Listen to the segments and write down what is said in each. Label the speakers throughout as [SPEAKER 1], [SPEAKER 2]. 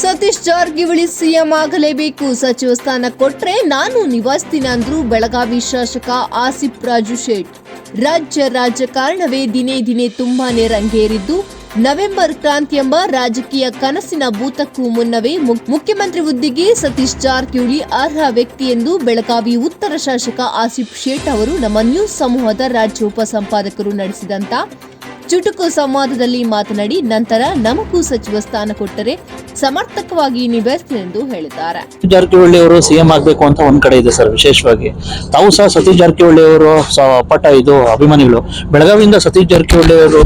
[SPEAKER 1] Satish Jarkiholi CM ಆಗಲೇಬೇಕು. ಸಚಿವ ಸ್ಥಾನ ಕೊಟ್ರೆ ನಾನು ನಿವಾಸ್ತೀನಿ ಅಂದ್ರು ಬೆಳಗಾವಿ ಶಾಸಕ ಆಸಿಫ್ ರಾಜು ಶೇಟ್. ರಾಜ್ಯ ರಾಜಕಾರಣವೇ ದಿನೇ ದಿನೇ ತುಂಬಾನೇ ರಂಗೇರಿದ್ದು, ನವೆಂಬರ್ ಕ್ರಾಂತಿ ಎಂಬ ರಾಜಕೀಯ ಕನಸಿನ ಭೂತಕ್ಕೂ ಮುನ್ನವೇ ಮುಖ್ಯಮಂತ್ರಿ ಹುದ್ದೆಗೆ ಸತೀಶ್ ಜಾರಕಿಹೊಳಿ ಅರ್ಹ ವ್ಯಕ್ತಿ ಎಂದು ಬೆಳಗಾವಿ ಉತ್ತರ ಶಾಸಕ ಆಸಿಫ್ ಶೇಟ್ ಅವರು ನಮ್ಮ ನ್ಯೂಸ್ ಸಮೂಹದ ರಾಜ್ಯ ಉಪಸಂಪಾದಕರು ನಡೆಸಿದಂತ ಚುಟುಕು ಸಂವಾದದಲ್ಲಿ ಮಾತನಾಡಿ ನಂತರ ನಮಗೂ ಸಚಿವ ಸ್ಥಾನ ಕೊಟ್ಟರೆ ಸಮರ್ಥಕವಾಗಿ ನಿಭಾಯಿಸ್ತೀನಿ ಎಂದು ಹೇಳಿದ್ದಾರೆ
[SPEAKER 2] ಜಾರಕಿಹೊಳಿ ಅವರು ಸಿಎಂ ಆಗಬೇಕು ಅಂತ ಒಂದ್ ಕಡೆ ಇದೆ ಸರ್ ವಿಶೇಷವಾಗಿ. ತಾವು ಸಹ ಸತೀಶ್ ಜಾರಕಿಹೊಳಿ ಅವರು ಪಟ ಇದು ಅಭಿಮಾನಿಗಳು. ಬೆಳಗಾವಿಯಿಂದ ಸತೀಶ್ ಜಾರಕಿಹೊಳಿ ಅವರು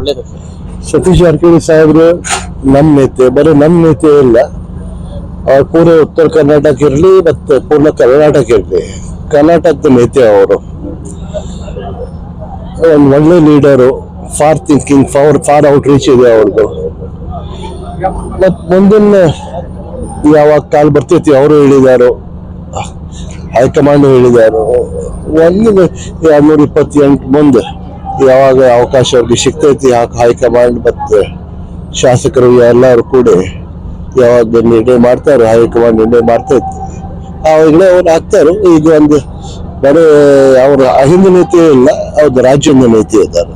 [SPEAKER 2] ಒಳ್ಳೇದು.
[SPEAKER 3] ಸತೀಶ್ ಜಾರಕಿಹೊಳಿ ಸಾಹೇಬ್ರು ನಮ್ಮ ನೇತೆ ಬರೀ ನಮ್ಮ ನೇತೆ ಇಲ್ಲ. ಅವ್ರು ಪೂರ್ವ ಉತ್ತರ ಕರ್ನಾಟಕ ಇರಲಿ ಮತ್ತು ಪೂರ್ಣ ಕರ್ನಾಟಕ ಇರಲಿ. ಕರ್ನಾಟಕದ ನೇತೆ ಅವರು. ಒಂದು ಒಳ್ಳೆ leader for thinking for for outreach ಇದೆ ಅವ್ರದ್ದು ಮತ್ತು ಮುಂದಿನ ಯಾವಾಗ ಕಾಲ್ ಬರ್ತೈತಿ ಅವರು ಹೇಳಿದಾರು. ಹೈಕಮಾಂಡ್ ಹೇಳಿದಾರು. ಒಂದು ಎರಡ್ನೂರ ಇಪ್ಪತ್ತೆಂಟು ಮುಂದೆ ಯಾವಾಗ ಅವಕಾಶ ಅವ್ರಿಗೆ ಸಿಗ್ತೈತಿ ಯಾಕೆ ಹೈಕಮಾಂಡ್ ಮತ್ತು ಶಾಸಕರು ಎಲ್ಲರೂ ಕೂಡ ಯಾವಾಗ ನಿರ್ಣಯ ಮಾಡ್ತಾರೆ, ಹೈಕಮಾಂಡ್ ನಿರ್ಣಯ ಮಾಡ್ತೈತಿ. ಆವಾಗಲೇ ಅವ್ರು ಹಾಕ್ತಾರೆ. ಈಗ ಒಂದು ಬರೀ ಅವ್ರ ಅಹಿಂದ ನೀತಿ ಇಲ್ಲ ಅವ್ರದ್ದು ರಾಜ್ಯದ ನೀತಿ ಇದ್ದಾರೆ.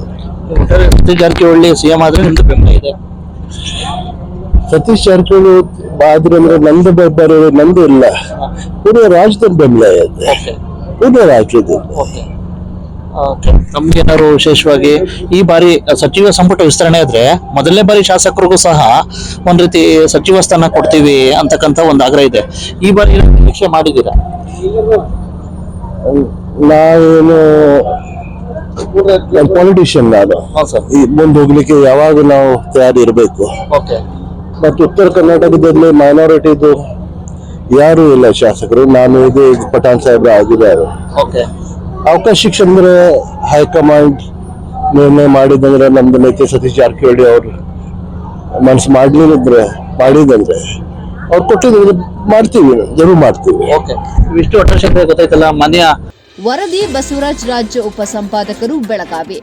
[SPEAKER 2] ಸತೀಶ್ ಜಾರಕಿಹೊಳಿ ಸಿಎಂ ಆದ್ರೆ ನಿಮ್ದು ಬೆಂಬಲ ಇದೆ.
[SPEAKER 3] ಸತೀಶ್ ಜಾರಕಿಹೊಳಿ ಆದ್ರೆ ಅಂದ್ರೆ ನಂದು ಬರೋದು ನಂದು ಇಲ್ಲ. ಪೂರ್ವ ರಾಜ್ಯದ ಬೆಂಬಲ ಇದೆ. ಪೂರ್ವ ರಾಜ್ಯದ
[SPEAKER 2] ನಮ್ಗೆ ಏನಾದ್ರು ವಿಶೇಷವಾಗಿ ಈ ಬಾರಿ ಸಚಿವ ಸಂಪುಟ ವಿಸ್ತರಣೆ ಆದ್ರೆ ಮೊದಲನೇ ಬಾರಿ ಶಾಸಕರಿಗೂ ಸಹ ಒಂದ್ ರೀತಿ ಸಚಿವ ಸ್ಥಾನ ಕೊಡ್ತೀವಿ ಅಂತಕ್ಕಂತ ಒಂದು ಆಗ್ರಹ ಇದೆ. ಈ ಬಾರಿ ನಿರೀಕ್ಷೆ ಮಾಡಿದ್ದೀರಾ?
[SPEAKER 3] ನಾವೇನು ಪಾಲಿಟಿಷಿಯನ್ ನಾನು ಈ ಮುಂದೆ ಹೋಗ್ಲಿಕ್ಕೆ ಯಾವಾಗ ನಾವು ತಯಾರಿ ಇರಬೇಕು? ಮತ್ತು ಉತ್ತರ ಕರ್ನಾಟಕದಲ್ಲಿ ಮೈನಾರಿಟಿದು ಯಾರು ಇಲ್ಲ ಶಾಸಕರು. ನಾನು ಇದು ಪಠಾಣ್ ಸಾಹೇಬ್ರು ಆಗಿದ್ದಾರೆ. ಅವಕಾಶ ಅಂದ್ರೆ ಹೈಕಮಾಂಡ್ ನಿರ್ಣಯ ಮಾಡಿದಂದ್ರೆ ನಮ್ದು ನೇತೆ ಸತೀಶ್ ಜಾರಕಿಹೊಳಿ ಅವರು ಮನಸ್ಸು ಮಾಡ್ಲಿಲ್ಲದ್ರೆ ಮಾಡಿದಂದ್ರೆ ಅವ್ರು ಕೊಟ್ಟಿದ್ರೆ ಮಾಡ್ತೀವಿ ಜरूर ಮಾಡ್ತೀವಿ.
[SPEAKER 2] ಇಷ್ಟು ವರ್ಷ ಗೊತ್ತಾಯ್ತಲ್ಲ ಮನೆಯ
[SPEAKER 1] ವರದಿ ಬಸವರಾಜ್ ರಾಜ್ಯ ಉಪಸಂಪಾದಕರು ಬೆಳಗಾವಿ.